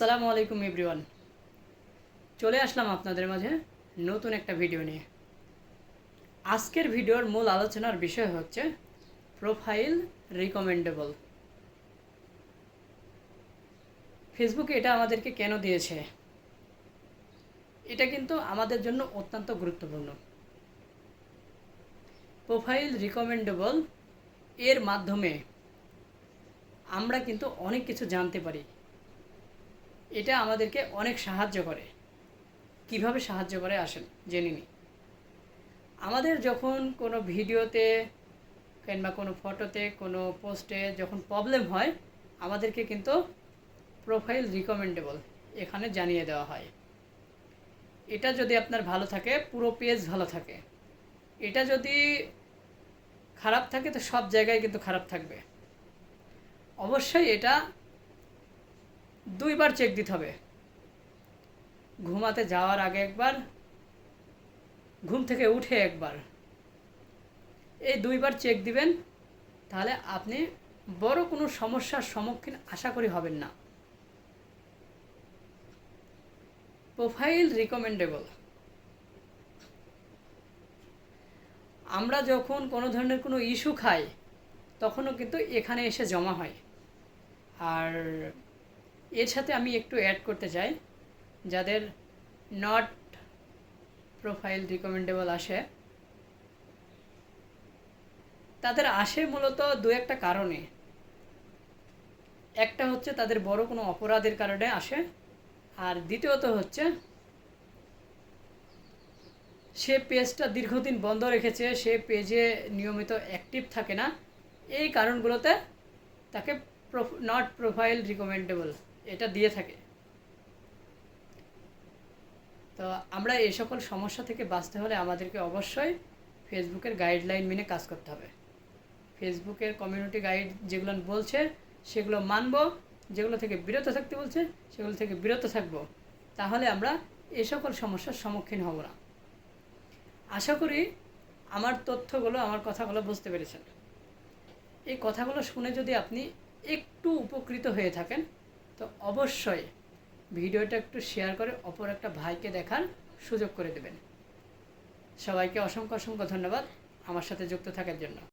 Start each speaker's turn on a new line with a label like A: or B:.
A: আসসালামু আলাইকুম এভরিওয়ান। চলে আসলাম আপনাদের মাঝে নতুন একটা ভিডিও নিয়ে। আজকের ভিডিওর মূল আলোচনার বিষয় হচ্ছে প্রোফাইল রিকমেন্ডেবল। ফেসবুকে এটা আমাদেরকে কেন দিয়েছে? এটা কিন্তু আমাদের জন্য অত্যন্ত গুরুত্বপূর্ণ। প্রোফাইল রিকমেন্ডেবল এর মাধ্যমে আমরা কিন্তু অনেক কিছু জানতে পারি। এটা আমাদেরকে অনেক সাহায্য করে। কীভাবে সাহায্য করে আসেন, জেনে নিই। আমাদের যখন কোনো ভিডিওতে কিংবা কোনো ফটোতে, কোনো পোস্টে যখন প্রবলেম হয়, আমাদেরকে কিন্তু প্রোফাইল রিকমেন্ডেবল এখানে জানিয়ে দেওয়া হয়। এটা যদি আপনার ভালো থাকে, পুরো পেজ ভালো থাকে। এটা যদি খারাপ থাকে, তো সব জায়গায় কিন্তু খারাপ থাকবে। অবশ্যই এটা দুইবার চেক দিতে হবে। ঘুমাতে যাওয়ার আগে একবার, ঘুম থেকে উঠে একবার। এই দুইবার চেক দিবেন, তাহলে আপনি বড় কোনো সমস্যার সম্মুখীন আশা করি হবেন না। Profile recommendable. আমরা যখন কোনো ধরনের কোনো ইস্যু খাই, তখনও কিন্তু এখানে এসে জমা হয়। আর এর সাথে আমি একটু অ্যাড করতে চাই। যাদের নট প্রোফাইল রিকমেন্ডেবল আসে, তাদের আসে মূলত দু একটা কারণে। একটা হচ্ছে তাদের বড় কোনো অপরাধের কারণে আসে, আর দ্বিতীয়ত হচ্ছে সে পেজটা দীর্ঘদিন বন্ধ রেখেছে, সে পেজে নিয়মিত অ্যাক্টিভ থাকে না। এই কারণগুলোতে তাকে নট প্রোফাইল রিকমেন্ডেবল এটা দিয়ে থাকে। তো আমরা এই সকল সমস্যা থেকে বাঁচতে হলে আমাদেরকে অবশ্যই ফেসবুকের গাইডলাইন মেনে কাজ করতে হবে। ফেসবুকের কমিউনিটি গাইড যেগুলো বলছে, সেগুলো মানব, যেগুলো থেকে বিরত থাকতে বলছে, সেগুলো থেকে বিরত থাকব। তাহলে আমরা এই সকল সমস্যার সম্মুখীন হব না। আশা করি আমার তথ্যগুলো, আমার কথাগুলো বুঝতে পেরেছেন। এই কথাগুলো শুনে যদি আপনি একটু উপকৃত হয়ে থাকেন তো অবশ্যই ভিডিওটা একটু শেয়ার করে অপর একটা ভাইকে দেখার সুযোগ করে দেবেন। সবাইকে অসংখ্য অসংখ্য ধন্যবাদ আমার সাথে যুক্ত থাকার জন্য।